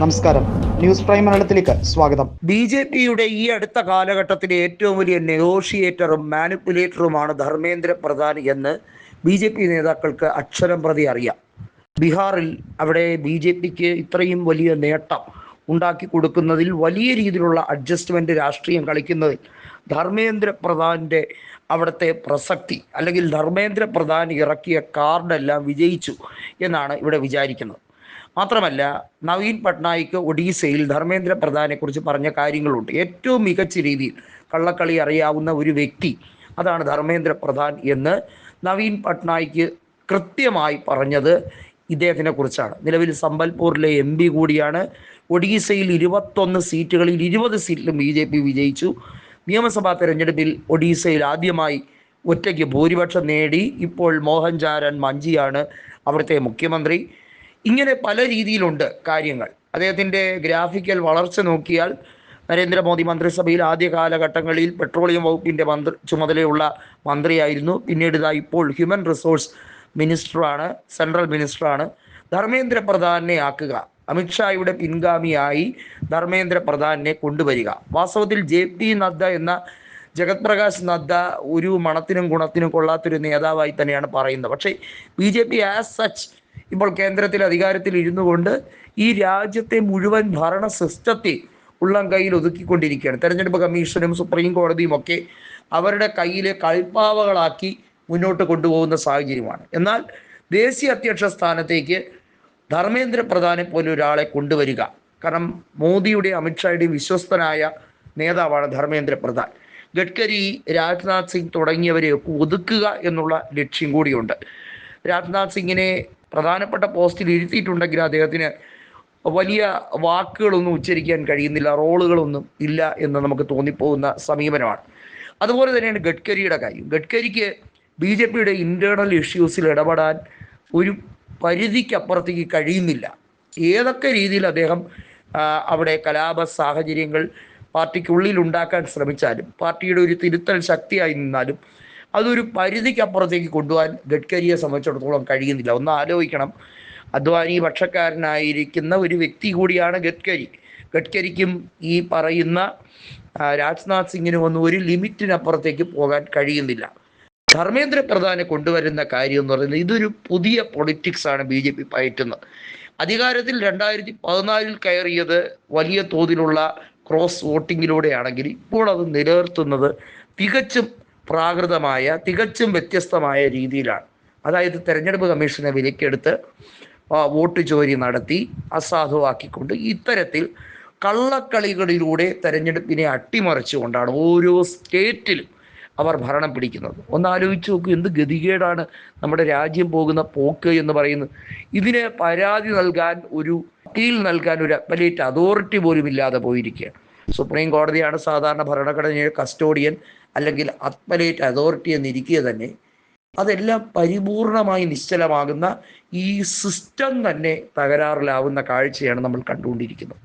നമസ്കാരം. News prime മലയാളത്തിലേക്ക് സ്വാഗതം. ബി ജെ പിയുടെ ഈ അടുത്ത കാലഘട്ടത്തിലെ ഏറ്റവും വലിയ നെഗോഷിയേറ്ററും മാനിപ്പുലേറ്ററുമാണ് ധർമ്മേന്ദ്ര പ്രധാൻ എന്ന് ബി ജെ പി നേതാക്കൾക്ക് അക്ഷരം പ്രതി അറിയാം. ബീഹാറിൽ അവിടെ ബി ജെ പിക്ക് ഇത്രയും വലിയ നേട്ടം ഉണ്ടാക്കി കൊടുക്കുന്നതിൽ വലിയ രീതിയിലുള്ള അഡ്ജസ്റ്റ്മെന്റ് രാഷ്ട്രീയം കളിക്കുന്നതിൽ ധർമ്മേന്ദ്ര പ്രധാന്റെ അവിടുത്തെ പ്രസക്തി അല്ലെങ്കിൽ ധർമ്മേന്ദ്ര പ്രധാൻ ഇറക്കിയ കാർഡെല്ലാം വിജയിച്ചു എന്നാണ് ഇവിടെ വിചാരിക്കുന്നത്. മാത്രമല്ല നവീൻ പട്നായിക്ക് ഒഡീസയിൽ ധർമ്മേന്ദ്ര പ്രധാനെക്കുറിച്ച് പറഞ്ഞ കാര്യങ്ങളുണ്ട്. ഏറ്റവും മികച്ച രീതിയിൽ കള്ളക്കളി അറിയാവുന്ന ഒരു വ്യക്തി അതാണ് ധർമ്മേന്ദ്ര പ്രധാൻ എന്ന് നവീൻ പട്നായിക്ക് കൃത്യമായി പറഞ്ഞത് ഇദ്ദേഹത്തിനെ കുറിച്ചാണ് നിലവിൽ സമ്പൽപൂരിലെ എം പി കൂടിയാണ്. ഒഡീസയിൽ ഇരുപത്തൊന്ന് സീറ്റുകളിൽ ഇരുപത് സീറ്റിലും ബി ജെ പി വിജയിച്ചു. നിയമസഭാ തെരഞ്ഞെടുപ്പിൽ ഒഡീസയിൽ ആദ്യമായി ഒറ്റയ്ക്ക് ഭൂരിപക്ഷം നേടി ഇപ്പോൾ മോഹൻചാരൻ മഞ്ചിയാണ് അവിടുത്തെ മുഖ്യമന്ത്രി. ഇങ്ങനെ പല രീതിയിലുണ്ട് കാര്യങ്ങൾ. അദ്ദേഹത്തിന്റെ ഗ്രാഫിക്കൽ വളർച്ച നോക്കിയാൽ നരേന്ദ്രമോദി മന്ത്രിസഭയിൽ ആദ്യ കാലഘട്ടങ്ങളിൽ പെട്രോളിയം വകുപ്പിന്റെ മന്ത്രി ചുമതലയുള്ള മന്ത്രിയായിരുന്നു. പിന്നീട് ഇതാ ഇപ്പോൾ ഹ്യൂമൻ റിസോഴ്സ് മിനിസ്റ്ററാണ് സെൻട്രൽ മിനിസ്റ്ററാണ്. ധർമ്മേന്ദ്ര പ്രധാനെ ആക്കുക. അമിത്ഷായുടെ പിൻഗാമിയായി ധർമ്മേന്ദ്ര പ്രധാനെ കൊണ്ടുവരിക. വാസ്തവത്തിൽ ജെ പി നദ്ദ എന്ന ജഗത് പ്രകാശ് നദ്ദ ഒരു മണത്തിനും ഗുണത്തിനും കൊള്ളാത്തൊരു നേതാവായി തന്നെയാണ് പറയുന്നത്. പക്ഷേ B J P as such ഇപ്പോൾ കേന്ദ്രത്തിൽ അധികാരത്തിൽ ഇരുന്നു കൊണ്ട് ഈ രാജ്യത്തെ മുഴുവൻ ഭരണ സിസ്റ്റത്തെ ഉള്ളം കയ്യിൽ ഒതുക്കിക്കൊണ്ടിരിക്കുകയാണ്. തെരഞ്ഞെടുപ്പ് കമ്മീഷനും സുപ്രീം കോടതിയും ഒക്കെ അവരുടെ കയ്യിലെ കൽപ്പാവകളാക്കി മുന്നോട്ട് കൊണ്ടുപോകുന്ന സാഹചര്യമാണ്. എന്നാൽ ദേശീയ അധ്യക്ഷ സ്ഥാനത്തേക്ക് ധർമ്മേന്ദ്ര പ്രധാനെ പോലെ ഒരാളെ കൊണ്ടുവരിക. കാരണം മോദിയുടെ അമിത്ഷായുടെയും വിശ്വസ്തനായ നേതാവാണ് ധർമ്മേന്ദ്ര പ്രധാൻ. ഗഡ്കരി രാജ്നാഥ് സിംഗ് തുടങ്ങിയവരെയൊക്കെ ഒതുക്കുക എന്നുള്ള ലക്ഷ്യം കൂടിയുണ്ട്. രാജ്നാഥ് സിംഗിനെ പ്രധാനപ്പെട്ട പോസ്റ്റിൽ ഇരുത്തിയിട്ടുണ്ടെങ്കിൽ അദ്ദേഹത്തിന് വലിയ വാക്കുകളൊന്നും ഉച്ചരിക്കാൻ കഴിയുന്നില്ല റോളുകളൊന്നും ഇല്ല എന്ന് നമുക്ക് തോന്നിപ്പോകുന്ന സമീപനമാണ്. അതുപോലെ തന്നെയാണ് ഗഡ്കരിയുടെ കാര്യം. ഗഡ്കരിക്ക് ബി ജെ പിയുടെ ഇന്റേർണൽ ഇഷ്യൂസിൽ ഇടപെടാൻ ഒരു പരിധിക്കപ്പുറത്തേക്ക് കഴിയുന്നില്ല. ഏതൊക്കെ രീതിയിൽ അദ്ദേഹം അവിടെ കലാപ സാഹചര്യങ്ങൾ പാർട്ടിക്കുള്ളിൽ ഉണ്ടാക്കാൻ ശ്രമിച്ചാലും പാർട്ടിയുടെ ഒരു തിരുത്തൽ ശക്തിയായി നിന്നാലും അതൊരു പരിധിക്കപ്പുറത്തേക്ക് കൊണ്ടുപോകാൻ ഗഡ്കരിയെ സംബന്ധിച്ചിടത്തോളം കഴിയുന്നില്ല. ഒന്ന് ആലോചിക്കണം. അദ്വാനി പക്ഷക്കാരനായിരിക്കുന്ന ഒരു വ്യക്തി കൂടിയാണ് ഗഡ്കരി. ഗഡ്കരിക്കും ഈ പറയുന്ന രാജ്നാഥ് സിംഗിനും ഒന്നും ഒരു ലിമിറ്റിനപ്പുറത്തേക്ക് പോകാൻ കഴിയുന്നില്ല. ധർമ്മേന്ദ്ര പ്രധാനെ കൊണ്ടുവരുന്ന കാര്യം എന്ന് പറയുന്നത് ഇതൊരു പുതിയ പൊളിറ്റിക്സ് ആണ് ബി ജെ പി പയറ്റുന്നത്. അധികാരത്തിൽ രണ്ടായിരത്തി പതിനാലിൽ കയറിയത് വലിയ തോതിലുള്ള ക്രോസ് വോട്ടിങ്ങിലൂടെയാണെങ്കിൽ ഇപ്പോൾ അത് നിലനിർത്തുന്നത് തികച്ചും പ്രാകൃതമായ തികച്ചും വ്യത്യസ്തമായ രീതിയിലാണ്. അതായത് തെരഞ്ഞെടുപ്പ് കമ്മീഷനെ വിലക്കെടുത്ത് വോട്ട് ചോരി നടത്തി അസാധുവാക്കിക്കൊണ്ട് ഇത്തരത്തിൽ കള്ളക്കളികളിലൂടെ തെരഞ്ഞെടുപ്പിനെ അട്ടിമറിച്ചുകൊണ്ടാണ് ഓരോ സ്റ്റേറ്റിലും അവർ ഭരണം പിടിക്കുന്നത്. ഒന്ന് ആലോചിച്ച് നോക്കൂ എന്ത് ഗതികേടാണ് നമ്മുടെ രാജ്യം പോകുന്ന പോക്ക് എന്ന് പറയുന്നത്. ഇതിന് പരാതി നൽകാൻ ഒരു അപ്പീൽ നൽകാൻ ഒരു അപ്പലേറ്റ് അതോറിറ്റി പോലും ഇല്ലാതെ പോയിരിക്കുകയാണ്. സുപ്രീം കോടതിയാണ് സാധാരണ ഭരണഘടനയുടെ കസ്റ്റോഡിയൻ അല്ലെങ്കിൽ അത്മലേറ്റ് അതോറിറ്റി എന്നിരിക്കുക തന്നെ അതെല്ലാം പരിപൂർണമായി നിശ്ചലമാകുന്ന ഈ സിസ്റ്റം തന്നെ തകരാറിലാവുന്ന കാഴ്ചയാണ് നമ്മൾ കണ്ടുകൊണ്ടിരിക്കുന്നത്.